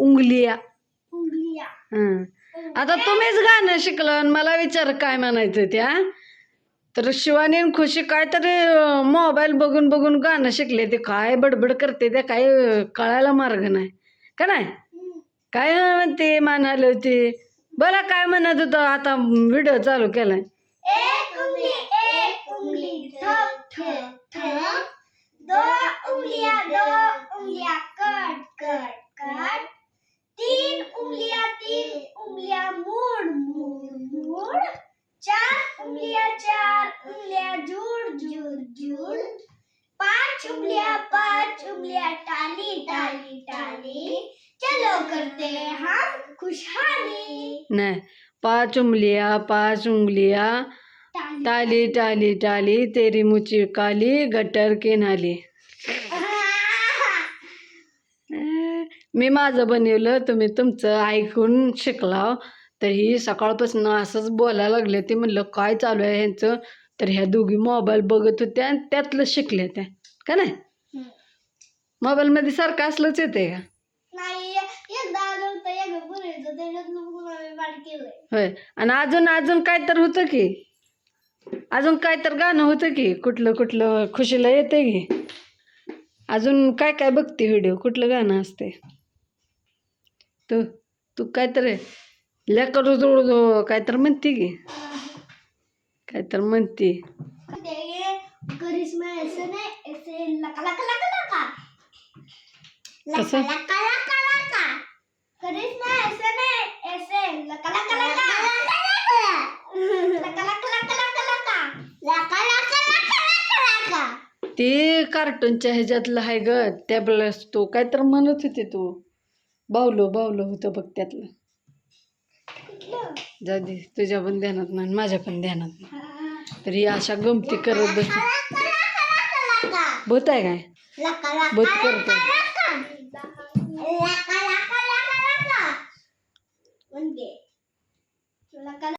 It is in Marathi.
उंगलिया. उंगलिया. हं. आता तुम्हीच गाणं शिकलं आणि मला विचार काय म्हणायचं त्या तर शिवानी आणि खुशी काहीतरी मोबाईल बघून बघून गाणं शिकले ते काय बडबड करते ते काय अं, कळायला मार्ग नाही. का नाही? काय म्हणते म्हणाली होती? बोला काय म्हणत होतं? आता व्हिडिओ चालू केलाय. एक उंगली एक उंगली. ठप ठप ठप दो उंगलियां दो उंगलियां कट कट कट तीन उंगलियां तीन उंगलियां मोड़ मोड़ मोड़ चार उंगलियां चार उंगलियां जुड़ जुड़ जुड़. पांच उंगलियां पांच उंगलियां टाली टाली टाली. चलो करते हैं हम खुशहाली. नाही पाच उंगलिया पाच उंगलिया. टाली टाली टाली. तेरी मुची काली गटर के नाली मी माझं बनवलं तुम्ही तुमचं ऐकून शिकला तर ही सकाळपासून असंच बोलायला लागले ते म्हणलं काय चालू आहे ह्यांचं? तर ह्या दोघी मोबाईल बघत होत्या आणि त्यातलं शिकल्या त्या. का नाही? मोबाईलमध्ये सारखं असलंच येते का? होय. आणि अजून अजून काय तर होतं की? अजून काय तर गाणं होतं की? कुठलं कुठलं खुशीला येते की? अजून काय काय बघते व्हिडिओ कुठलं गाणं असते तू तू काय तर लेकर काय तर म्हणते की? काय तर म्हणते ते कार्टूनच्या ह्याच्यातलं आहे ग टॅबलेट तो काय तर म्हणत होते तू बावलो बावलो होतं बघ त्यातलं जाऊ दे तुझ्या पण ध्यानात नाही माझ्या पण ध्यानात नाही. तर अशा गमती करत बस. भूत आहे काय? भूत करतो